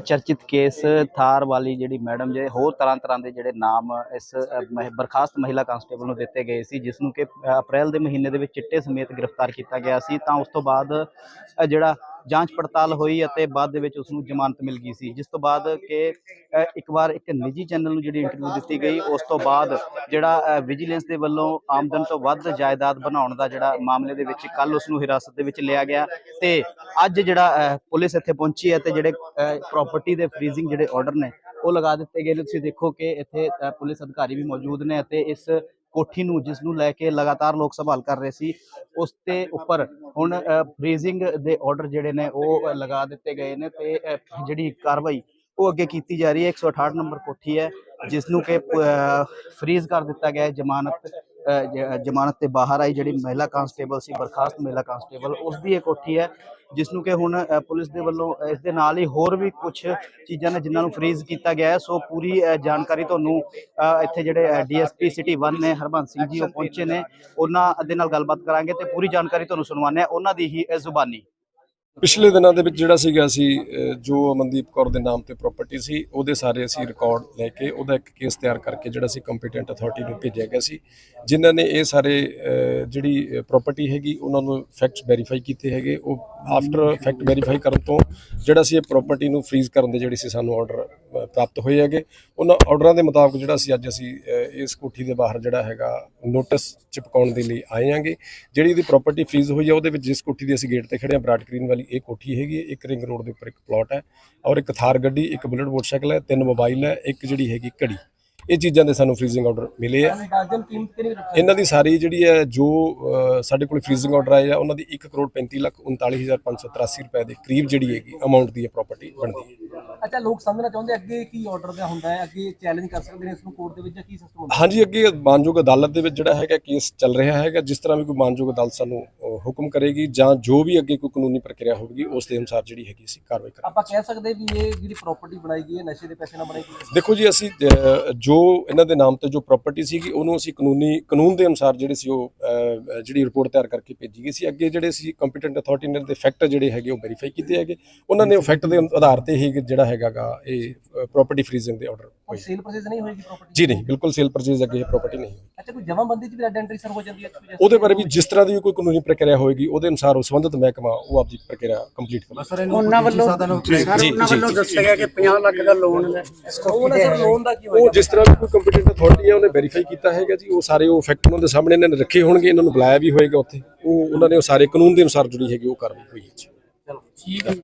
ਚਰਚਿਤ case Thar ਵਾਲੀ ਜਿਹੜੀ madam ਜਿਹੜੇ ਹੋਰ ਤਰ੍ਹਾਂ ਤਰ੍ਹਾਂ ਦੇ ਜਿਹੜੇ ਨਾਮ ਇਸ ਮਹਿ- ਬਰਖਾਸਤ ਮਹਿਲਾ ਕਾਂਸਟੇਬਲ ਨੂੰ ਦਿੱਤੇ ਗਏ ਸੀ ਜਿਸ ਨੂੰ ਕਿ ਅਪ੍ਰੈਲ ਦੇ ਮਹੀਨੇ ਦੇ ਵਿੱਚ ਚਿੱਟੇ ਸਮੇਤ ਗ੍ਰਿਫਤਾਰ ਕੀਤਾ ਗਿਆ ਸੀ, ਤਾਂ ਉਸ ਤੋਂ ਬਾਅਦ ਜਿਹੜਾ ਜਾਂਚ ਪੜਤਾਲ ਹੋਈ ਅਤੇ ਬਾਅਦ ਦੇ ਵਿੱਚ ਉਸ ਨੂੰ ਜ਼ਮਾਨਤ ਮਿਲ ਗਈ ਸੀ। ਜਿਸ ਤੋਂ ਬਾਅਦ ਕਿ ਇੱਕ ਵਾਰ ਇੱਕ ਨਿੱਜੀ ਚੈਨਲ ਨੂੰ ਜਿਹੜੀ ਇੰਟਰਵਿਊ ਦਿੱਤੀ ਗਈ, ਉਸ ਤੋਂ ਬਾਅਦ ਜਿਹੜਾ ਵਿਜੀਲੈਂਸ ਦੇ ਵੱਲੋਂ ਆਮਦਨ ਤੋਂ ਵੱਧ ਜਾਇਦਾਦ ਬਣਾਉਣ ਦਾ ਜਿਹੜਾ ਮਾਮਲੇ ਦੇ ਵਿੱਚ ਕੱਲ ਉਸ ਨੂੰ ਹਿਰਾਸਤ ਦੇ ਵਿੱਚ ਲਿਆ ਗਿਆ ਤੇ ਅੱਜ ਜਿਹੜਾ ਪੁਲਿਸ ਇੱਥੇ ਪਹੁੰਚੀ ਹੈ ਤੇ ਜਿਹੜੇ ਪ੍ਰਾਪਰਟੀ ਦੇ ਫ੍ਰੀਜ਼ਿੰਗ ਜਿਹੜੇ ਆਰਡਰ ਨੇ, ਉਹ ਲਗਾ ਦਿੱਤੇ ਗਏ ਨੇ। ਤੁਸੀਂ ਦੇਖੋ ਕਿ ਇੱਥੇ ਪੁਲਿਸ ਅਧਿਕਾਰੀ ਵੀ ਮੌਜੂਦ ਨੇ ਅਤੇ ਇਸ ਕੋਠੀ ਨੂੰ, ਜਿਸ ਨੂੰ ਲੈ ਕੇ ਲਗਾਤਾਰ ਲੋਕ ਸੰਭਾਲ ਕਰ ਰਹੇ ਸੀ ਉਸ ਤੇ ਉੱਪਰ ਹੁਣ ਫ੍ਰੀਜ਼ਿੰਗ ਦੇ ਆਰਡਰ ਜਿਹੜੇ ਨੇ ਉਹ ਲਗਾ ਦਿੱਤੇ ਗਏ ਨੇ ਤੇ ਜਿਹੜੀ ਕਾਰਵਾਈ ਉਹ ਅੱਗੇ ਕੀਤੀ ਜਾ ਰਹੀ ਹੈ। 168 ਨੰਬਰ ਕੋਠੀ ਹੈ ਜਿਸ ਨੂੰ ਕਿ ਫ੍ਰੀਜ਼ ਕਰ ਦਿੱਤਾ ਗਿਆ ਹੈ ਜ਼ਮਾਨਤ ਜ਼ਮਾਨਤ ਤੇ ਬਾਹਰ ਆਈ ਜਿਹੜੀ ਮਹਿਲਾ ਕਾਂਸਟੇਬਲ ਸੀ, ਬਰਖਾਸਤ ਮਹਿਲਾ ਕਾਂਸਟੇਬਲ, ਉਸ ਦੀ ਇਹ ਕੋਠੀ ਹੈ, ਜਿਸ ਨੂੰ ਕਿ ਹੁਣ ਪੁਲਿਸ ਦੇ ਵੱਲੋਂ ਇਸ ਦੇ ਨਾਲ ਹੀ ਹੋਰ ਵੀ ਕੁਝ ਚੀਜ਼ਾਂ ਨੇ ਜਿਨ੍ਹਾਂ ਨੂੰ ਫ੍ਰੀਜ਼ ਕੀਤਾ ਗਿਆ ਹੈ। ਸੋ ਪੂਰੀ ਜਾਣਕਾਰੀ ਤੁਹਾਨੂੰ ਇੱਥੇ ਜਿਹੜੇ ਡੀਐਸਪੀ ਸਿਟੀ 1 ਨੇ ਹਰਬੰਸ ਸਿੰਘ ਜੀ, ਉਹ ਪਹੁੰਚੇ ਨੇ। ਉਹਨਾਂ ਦੇ ਨਾਲ ਗੱਲਬਾਤ ਕਰਾਂਗੇ ਤੇ ਪੂਰੀ ਜਾਣਕਾਰੀ ਤੁਹਾਨੂੰ ਸੁਣਵਾਉਂਦੇ ਆ ਉਹਨਾਂ ਦੀ ਹੀ ਜ਼ੁਬਾਨੀ। ਪਿਛਲੇ ਦਿਨਾਂ ਦੇ ਵਿੱਚ ਜਿਹੜਾ ਸੀਗਾ ਅਸੀਂ ਜੋ ਅਮਨਦੀਪ ਕੌਰ ਦੇ ਨਾਮ ਤੇ ਪ੍ਰਾਪਰਟੀ ਸੀ, ਉਹਦੇ ਸਾਰੇ ਅਸੀਂ ਰਿਕਾਰਡ ਲੈ ਕੇ ਉਹਦਾ ਇੱਕ ਕੇਸ ਤਿਆਰ ਕਰਕੇ ਜਿਹੜਾ ਸੀ ਕੰਪੀਟੈਂਟ ਅਥਾਰਟੀ ਨੂੰ ਭੇਜਿਆ ਗਿਆ ਸੀ, ਜਿਨ੍ਹਾਂ ਨੇ ਇਹ ਸਾਰੇ ਜਿਹੜੀ ਪ੍ਰਾਪਰਟੀ ਹੈਗੀ, ਉਹਨਾਂ ਨੂੰ ਫੈਕਟਸ ਵੈਰੀਫਾਈ ਕੀਤੇ ਹੈਗੇ। ਉਹ ਆਫਟਰ ਫੈਕਟ ਵੈਰੀਫਾਈ ਕਰਨ ਤੋਂ ਜਿਹੜਾ ਸੀ ਇਹ ਪ੍ਰਾਪਰਟੀ ਨੂੰ ਫ੍ਰੀਜ਼ ਕਰਨ ਦੇ ਜਿਹੜੇ ਸੀ ਸਾਨੂੰ ਆਰਡਰ ਪ੍ਰਾਪਤ ਹੋਏ ਹੈਗੇ। ਉਹਨਾਂ ਆਰਡਰਾਂ ਦੇ ਮੁਤਾਬਕ ਜਿਹੜਾ ਸੀ ਅੱਜ ਅਸੀਂ ਇਸ ਕੋਠੀ ਦੇ ਬਾਹਰ ਜਿਹੜਾ ਹੈਗਾ ਨੋਟਿਸ ਚਿਪਕਾਉਣ ਦੇ ਲਈ ਆਏ ਹਾਂਗੇ। ਜਿਹੜੀ ਇਹਦੀ ਪ੍ਰਾਪਰਟੀ ਫ੍ਰੀਜ਼ ਹੋਈ ਆ, ਉਹਦੇ ਵਿੱਚ ਜਿਸ ਕੋਠੀ ਦੀ ਅਸੀਂ ਗੇਟ ਤੇ ਖੜੇ ਹਾਂ, ਬਰਾਡ ਗ੍ਰੀਨ ਵਾਲੀ ਇਹ ਕੋਠੀ ਹੈਗੀ ਹੈ, ਇੱਕ ਰਿੰਗ ਰੋਡ ਦੇ ਉੱਪਰ ਇੱਕ ਪਲਾਟ ਹੈ ਔਰ ਇੱਕ ਥਾਰ ਗੱਡੀ ਇੱਕ ਬੁਲਟ ਮੋਟਰਸਾਈਕਲ ਹੈ ਤਿੰਨ ਮੋਬਾਈਲ ਹੈ ਇੱਕ ਜਿਹੜੀ ਹੈਗੀ ਘੜੀ। ਇਹ ਚੀਜ਼ਾਂ ਦੇ ਸਾਨੂੰ ਫ੍ਰੀਜ਼ਿੰਗ ਆਰਡਰ ਮਿਲੇ ਆ। ਇਹਨਾਂ ਦੀ ਸਾਰੀ ਜਿਹੜੀ ਹੈ ਜੋ ਸਾਡੇ ਕੋਲ ਫ੍ਰੀਜ਼ਿੰਗ ਆਰਡਰ ਆਏ ਆ ਉਹਨਾਂ ਦੀ 1 ਕਰੋੜ 35 ਲੱਖ 39583 ਰੁਪਏ ਦੇ ਕਰੀਬ ਜਿਹੜੀ ਹੈਗੀ ਅਮਾਉਂਟ ਦੀ ਪ੍ਰਾਪਰਟੀ ਬਣਦੀ ਹੈ। ਅੱਛਾ ਲੋਕ ਸਮਝਣਾ ਚਾਹੁੰਦੇ ਅੱਗੇ ਕੀ ਆਰਡਰ ਦਾ ਹੁੰਦਾ ਹੈ ਅੱਗੇ ਚੈਲੰਜ ਕਰ ਸਕਦੇ ਨੇ ਇਸ ਨੂੰ ਕੋਰਟ ਦੇ ਵਿੱਚ ਜਾਂ ਕੀ ਸਿਸਟਮ ਹੁੰਦਾ ਹਾਂਜੀ ਅੱਗੇ ਮਾਨਯੋਗ ਅਦਾਲਤ ਦੇ ਵਿੱਚ ਜਿਹੜਾ ਹੈਗਾ ਕੇਸ ਚੱਲ ਰਿਹਾ ਹੈਗਾ ਜਿਸ ਤਰ੍ਹਾਂ ਵੀ ਕੋਈ ਮਾਨਯੋਗ ਅਦਾਲਤ ਸਾਨੂੰ ਹੁਕਮ ਕਰੇਗੀ ਜਾਂ ਜੋ ਵੀ ਅੱਗੇ ਕੋਈ ਕਾਨੂੰਨੀ ਪ੍ਰਕਿਰਿਆ ਹੋਵੇਗੀ ਉਸ ਦੇ ਅਨੁਸਾਰ ਜਿਹੜੀ ਹੈਗੀ ਅਸੀਂ ਕਾਰਵਾਈ ਕਰਾਂਗੇ। ਆਪਾਂ ਕਹਿ ਸਕਦੇ ਵੀ ਇਹ ਜਿਹੜੀ ਪ੍ਰਾਪਰਟੀ ਬਣਾਈ ਗਈ ਹੈ ਨਸ਼ੇ ਦੇ ਪੈਸੇ ਨਾਲ ਬਣਾਈ ਗਈ ਹੈ। ਦੇਖੋ ਜੀ ਅਸੀਂ ਜੋ ਇਹਨਾਂ ਦੇ ਨਾਮ ਤੇ ਜੋ ਪ੍ਰਾਪਰਟੀ ਸੀਗੀ ਉਹਨੂੰ ਅਸੀਂ ਕਾਨੂੰਨੀ ਕਾਨੂੰਨ ਦੇ ਅਨੁਸਾਰ ਜਿਹੜੇ ਸੀ ਉਹ ਜਿਹੜੀ ਰਿਪੋਰਟ ਤਿਆਰ ਕਰਕੇ ਭੇਜੀ ਗਈ ਸੀ। ਅੱਗੇ ਜਿਹੜੇ ਸੀ ਕੰਪੀਟੈਂਟ ਅਥਾਰਟੀ ਨੇ ਦੇ ਫੈਕਟ ਜਿਹੜੇ ਹੈਗੇ ਉਹ ਵੈਰੀਫਾਈ ਕੀਤੇ ਹੈਗੇ। ਉਹਨਾਂ ਨੇ ਉਹ ਫੈਕਟ ਦੇ ਆਧਾਰ ਤੇ ਹੀ ਜਿਹੜਾ ਹੈਗਾਗਾ ਇਹ ਪ੍ਰਾਪਰਟੀ ਫ੍ਰੀਜ਼ਿੰਗ ਦੇ ਆਰਡਰ ਕੋਈ ਹੋਏ ਸੇਲ ਪ੍ਰੋਸੈਸ ਨਹੀਂ ਹੋਏਗੀ ਪ੍ਰਾਪਰਟੀ ਜੀ ਨਹੀਂ ਬਿਲਕੁਲ ਸੇਲ ਪਰਚੇਜ਼ ਅੱਗੇ ਪ੍ਰਾਪਰਟੀ ਨਹੀਂ ਅੱਛਾ ਕੋਈ ਜਮਾਬੰਦੀ ਚ ਵੀ ਆਇਡੈਂਟੀ ਸਰ ਹੋ ਜਾਂਦੀ ਹੈ? ਉਹਦੇ ਬਾਰੇ ਵੀ ਜਿਸ ਤਰ੍ਹਾਂ ਦੀ ਵੀ ਕੋਈ ਕਾਨੂੰਨੀ ਪ੍ਰਕਿਰਿਆ ਹੋਏਗੀ ਉਹਦੇ ਅਨੁਸਾਰ ਉਹ ਸੰਬੰਧਿਤ ਮਹਿਕਮਾ ਉਹ ਆਪਦੀ ਪ੍ਰਕਿਰਿਆ ਕੰਪਲੀਟ ਕਰੇਗਾ। ਉਹਨਾਂ ਵੱਲੋਂ ਸਰ ਉਹਨਾਂ ਵੱਲੋਂ ਦੱਸਿਆ ਗਿਆ ਕਿ 50 ਲੱਖ ਦਾ ਲੋਨ ਹੈ। ਉਹਨਾਂ ਸਰ ਲੋਨ ਦਾ ਕੀ ਉਹ ਹੋਏਗਾ? ਜਿਸ ਤਰ੍ਹਾਂ ਦੀ ਕੋਈ ਕੰਪੀਟੈਂਟ ਅਥਾਰਟੀ ਹੈ ਉਹਨੇ ਵੈਰੀਫਾਈ ਕੀਤਾ ਹੈਗਾ ਜੀ। ਉਹ ਸਾਰੇ ਉਹ ਫੈਕਟ ਉਹਨਾਂ ਦੇ ਸਾਹਮਣੇ ਇਹਨਾਂ ਨੇ ਰੱਖੇ ਹੋਣਗੇ ਇਹਨਾਂ ਨੂੰ ਬੁਲਾਇਆ ਵੀ ਹੋਏਗਾ ਉੱਥੇ। ਉਹ ਉਹਨਾਂ ਨੇ ਉਹ ਸਾਰੇ ਕਾਨੂੰਨ ਦੇ ਅਨੁਸਾਰ ਜਿਹੜੀ ਹੈਗੀ ਉਹ ਕਾਰਵਾਈ ਹੋਈ ਹੈ ਜੀ। ਚਲੋ ਠੀਕ ਹੈ।